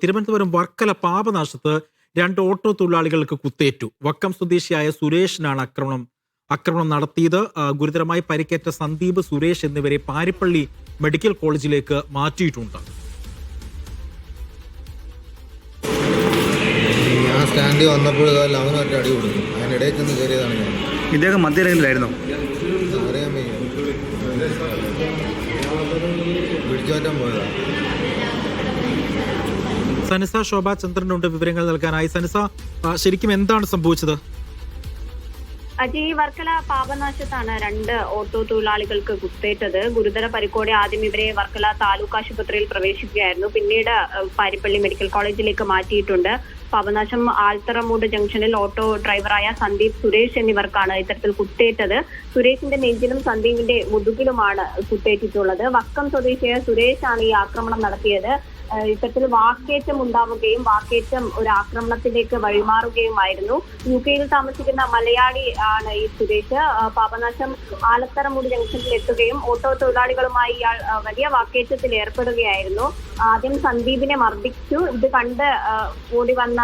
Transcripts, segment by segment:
തിരുവനന്തപുരം വർക്കല പാപനാശത്ത് രണ്ട് ഓട്ടോ തൊഴിലാളികൾക്ക് കുത്തേറ്റു. വക്കം സ്വദേശിയായ സുരേഷിനാണ് ആക്രമണം. ആക്രമണം നടത്തിയത് ഗുരുതരമായി പരിക്കേറ്റ സന്ദീപ് സുരേഷ് എന്നിവരെ പാരിപ്പള്ളി മെഡിക്കൽ കോളേജിലേക്ക് മാറ്റിയിട്ടുണ്ട്. ഞാൻ സ്റ്റാൻഡിൽ വന്നപ്പോൾ അടി കൊടുക്കും അതിനിടയിൽ ചെന്ന് കയറിയതാണ് ഞാൻ. ഇദ്ദേഹം മധ്യരംഗത്തിലായിരുന്നോ? അറിയാൻ വയ്യ. പോയതാണ് സനിസ ശോഭ ചന്ദ്രനുണ്ട് വിവരങ്ങൾ നൽകാനായി. സനിസ ശരിക്കും എന്താണ് സംഭവിച്ചത്? അജി വർക്കല പാപനാശത്താണ് രണ്ട് ഓട്ടോ തൊഴിലാളികൾക്ക് കുത്തേറ്റത്. ഗുരുതര പരിക്കോടെ ആദ്യം ഇവരെ വർക്കല താലൂക്ക് ആശുപത്രിയിൽ പ്രവേശിക്കുകയായിരുന്നു പിന്നീട് പാരിപ്പള്ളി മെഡിക്കൽ കോളേജിലേക്ക് മാറ്റിയിട്ടുണ്ട്. പാപനാശം ആൽത്തറമൂട് ജംഗ്ഷനിൽ ഓട്ടോ ഡ്രൈവറായ സന്ദീപ് സുരേഷ് എന്നിവർക്കാണ് ഇത്തരത്തിൽ കുത്തേറ്റത്. സുരേഷിന്റെ നെഞ്ചിലും സന്ദീപിന്റെ മുതുകിലുമാണ് കുത്തേറ്റിട്ടുള്ളത്. വക്കം സ്വദേശിയായ സുരേഷാണ് ഈ ആക്രമണം നടത്തിയത്. ഇത്തരത്തിൽ വാക്കേറ്റം ഉണ്ടാവുകയും വാക്കേറ്റം ഒരു ആക്രമണത്തിലേക്ക് വഴിമാറുകയുമായിരുന്നു. യു കെയിൽ താമസിക്കുന്ന മലയാളി ആണ് ഈ സുരേഷ്. പാപനാശം ആലത്തറമൂടി ജംഗ്ഷനിൽ എത്തുകയും ഓട്ടോ തൊഴിലാളികളുമായി ഇയാൾ വലിയ വാക്കേറ്റത്തിൽ ഏർപ്പെടുകയായിരുന്നു. ആദ്യം സന്ദീപിനെ മർദ്ദിച്ചു. ഇത് കണ്ട് ഓടി വന്ന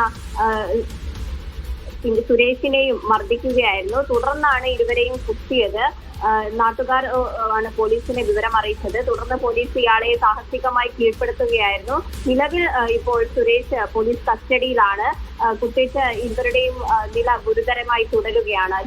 സുരേഷിനെയും മർദ്ദിക്കുകയായിരുന്നു. തുടർന്നാണ് ഇരുവരെയും കുത്തിയത്. നാട്ടുകാർ ആണ് പോലീസിനെ വിവരം അറിയിച്ചത്. തുടർന്ന് പോലീസ് ഇയാളെ സാഹസികമായി കീഴ്പ്പെടുത്തുകയായിരുന്നു. നിലവിൽ ഇപ്പോൾ സുരേഷ് പോലീസ് കസ്റ്റഡിയിലാണ്. കുത്തേറ്റ ഇവരുടെയും നില ഗുരുതരമായി തുടരുകയാണ്.